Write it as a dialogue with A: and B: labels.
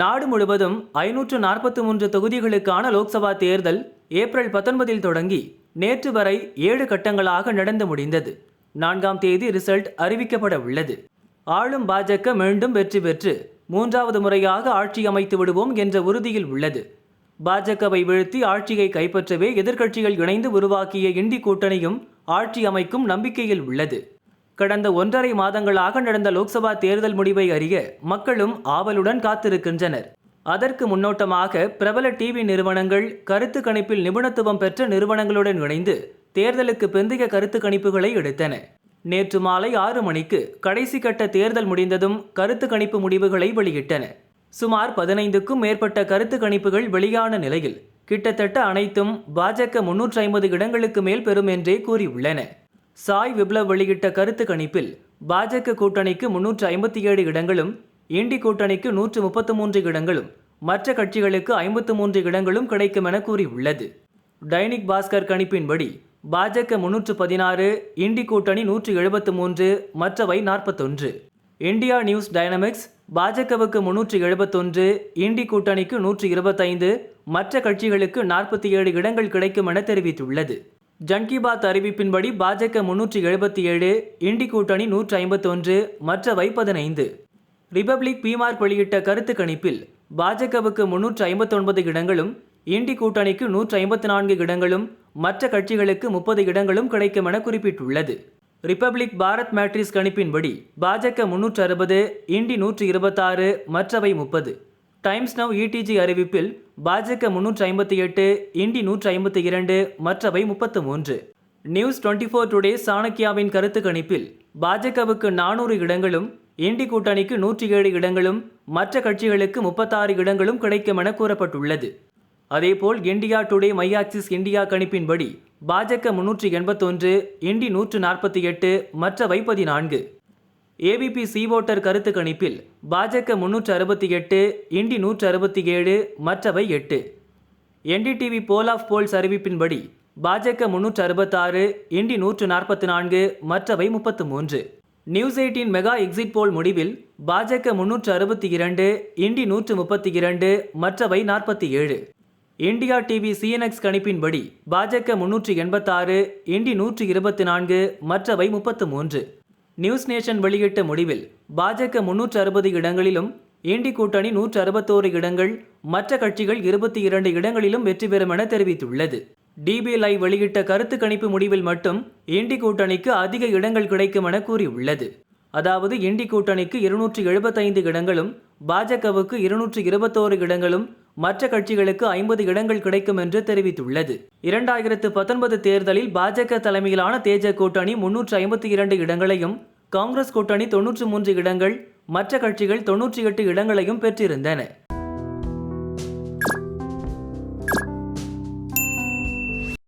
A: நாடு முழுவதும் ஐநூற்று நாற்பத்தி மூன்று தொகுதிகளுக்கான லோக்சபா தேர்தல் ஏப்ரல் பத்தொன்பதில் தொடங்கி நேற்று வரை ஏழு கட்டங்களாக நடந்து முடிந்தது. நான்காம் தேதி ரிசல்ட் அறிவிக்கப்பட உள்ளது. ஆளும் பாஜக மீண்டும் வெற்றி பெற்று மூன்றாவது முறையாக ஆட்சி அமைத்து விடுவோம் என்ற உறுதியில் உள்ளது. பாஜகவை வீழ்த்தி ஆட்சியை கைப்பற்றவே எதிர்க்கட்சிகள் இணைந்து உருவாக்கிய இண்டி கூட்டணியும் ஆட்சி அமைக்கும் நம்பிக்கையில் உள்ளது. கடந்த ஒன்றரை மாதங்களாக நடந்த லோக்சபா தேர்தல் முடிவை அறிய மக்களும் ஆவலுடன் காத்திருக்கின்றனர். அதற்கு முன்னோட்டமாக பிரபல டிவி நிறுவனங்கள் கருத்து கணிப்பில் நிபுணத்துவம் பெற்ற நிறுவனங்களுடன் இணைந்து தேர்தலுக்கு பிந்தைய கருத்து கணிப்புகளை எடுத்தன. நேற்று மாலை ஆறு மணிக்கு கடைசி கட்ட தேர்தல் முடிந்ததும் கருத்து கணிப்பு முடிவுகளை வெளியிட்டன. சுமார் பதினைந்துக்கும் மேற்பட்ட கருத்து கணிப்புகள் வெளியான நிலையில் கிட்டத்தட்ட அனைத்தும் பாஜக முன்னூற்றி ஐம்பது இடங்களுக்கு மேல் பெறும் என்றே கூறியுள்ளன. சாய் விப்ளவ் வெளியிட்ட கருத்து கணிப்பில் பாஜக கூட்டணிக்கு முன்னூற்று ஐம்பத்தி ஏழு இடங்களும் இண்டி கூட்டணிக்கு நூற்று முப்பத்து மூன்று இடங்களும் மற்ற கட்சிகளுக்கு ஐம்பத்து மூன்று இடங்களும் கிடைக்கும் என கூறியுள்ளது. டைனிக் பாஸ்கர் கணிப்பின்படி பாஜக முன்னூற்று பதினாறு இண்டி கூட்டணி நூற்று எழுபத்து மூன்று மற்றவை நாற்பத்தொன்று. இந்தியா நியூஸ் டைனமிக்ஸ் பாஜகவுக்கு முன்னூற்று எழுபத்தொன்று இண்டி கூட்டணிக்கு நூற்று இருபத்தைந்து மற்ற கட்சிகளுக்கு நாற்பத்தி ஏழு இடங்கள் கிடைக்கும் என தெரிவித்துள்ளது. ஜன்கி பாத் அறிவிப்பின்படி பாஜக முன்னூற்றி எழுபத்தி ஏழு இண்டி கூட்டணி நூற்றி ஐம்பத்தொன்று மற்றவை பதினைந்து. ரிபப்ளிக் பிமார்க் வெளியிட்ட கருத்து கணிப்பில் பாஜகவுக்கு முன்னூற்று ஐம்பத்தொன்பது இடங்களும் இண்டி கூட்டணிக்கு நூற்று ஐம்பத்தி நான்கு இடங்களும் மற்ற கட்சிகளுக்கு முப்பது இடங்களும் கிடைக்கும் என குறிப்பிட்டுள்ளது. ரிப்பப்ளிக் பாரத் மேட்ரிஸ் கணிப்பின்படி பாஜக முன்னூற்று அறுபது இண்டி நூற்று இருபத்தாறு மற்றவை முப்பது. டைம்ஸ் நவ் இடிஜி அறிவிப்பில் பாஜக முன்னூற்றி ஐம்பத்தி எட்டு இண்டி நூற்று ஐம்பத்தி இரண்டு மற்றவை முப்பத்து மூன்று. நியூஸ் டுவெண்ட்டி ஃபோர் டுடே சாணக்கியாவின் கருத்து கணிப்பில் பாஜகவுக்கு நானூறு இடங்களும் இண்டி கூட்டணிக்கு நூற்றி ஏழு இடங்களும் மற்ற கட்சிகளுக்கு முப்பத்தாறு இடங்களும் கிடைக்கும் என கூறப்பட்டுள்ளது. அதேபோல் India today my axis India கணிப்பின்படி பாஜக முன்னூற்றி எண்பத்தொன்று இண்டி நூற்று நாற்பத்தி எட்டு மற்றவை பதினான்கு. ஏபிபி சி ஓட்டர் கருத்து கணிப்பில் பாஜக முன்னூற்று அறுபத்தி எட்டு இண்டி நூற்று அறுபத்தி ஏழு மற்றவை எட்டு. என்டிடிவி போல் ஆஃப் போல்ஸ் அறிவிப்பின்படி பாஜக முன்னூற்று அறுபத்தாறு இண்டி நூற்று நாற்பத்தி நான்கு மற்றவை முப்பத்து மூன்று. News eighteen mega exit poll முடிவில் பாஜக முன்னூற்று அறுபத்தி இரண்டு இண்டி நூற்று முப்பத்தி இரண்டு மற்றவை நாற்பத்தி ஏழு. இந்தியா டிவி சிஎன்எக்ஸ் கணிப்பின்படி பாஜக முன்னூற்று எண்பத்தாறு இண்டி நூற்று இருபத்தி நான்கு மற்றவை முப்பத்து மூன்று. நியூஸ் நேஷன் வெளியிட்ட முடிவில் பாஜக முன்னூற்று அறுபது இடங்களிலும் இண்டி கூட்டணி நூற்று அறுபத்தோரு இடங்கள் மற்ற கட்சிகள் இருபத்தி இரண்டு இடங்களிலும் வெற்றி பெறும் என தெரிவித்துள்ளது. டிபிஎல்ஐ வெளியிட்ட கருத்து கணிப்பு முடிவில் மட்டும் இண்டி கூட்டணிக்கு அதிக இடங்கள் கிடைக்கும் என கூறியுள்ளது. அதாவது இண்டி கூட்டணிக்கு இருநூற்று எழுபத்தைந்து இடங்களும் பாஜகவுக்கு இருநூற்று இருபத்தோரு இடங்களும் மற்ற கட்சிகளுக்கு ஐம்பது இடங்கள் கிடைக்கும் என்று தெரிவித்துள்ளது. இரண்டாயிரத்து பத்தொன்பது தேர்தலில் பாஜக தலைமையிலான தேஜ கூட்டணி முன்னூற்று ஐம்பத்தி இரண்டு இடங்களையும் காங்கிரஸ் கூட்டணி தொன்னூற்று மூன்று இடங்கள் மற்ற கட்சிகள் தொன்னூற்றி எட்டு இடங்களையும் பெற்றிருந்தன.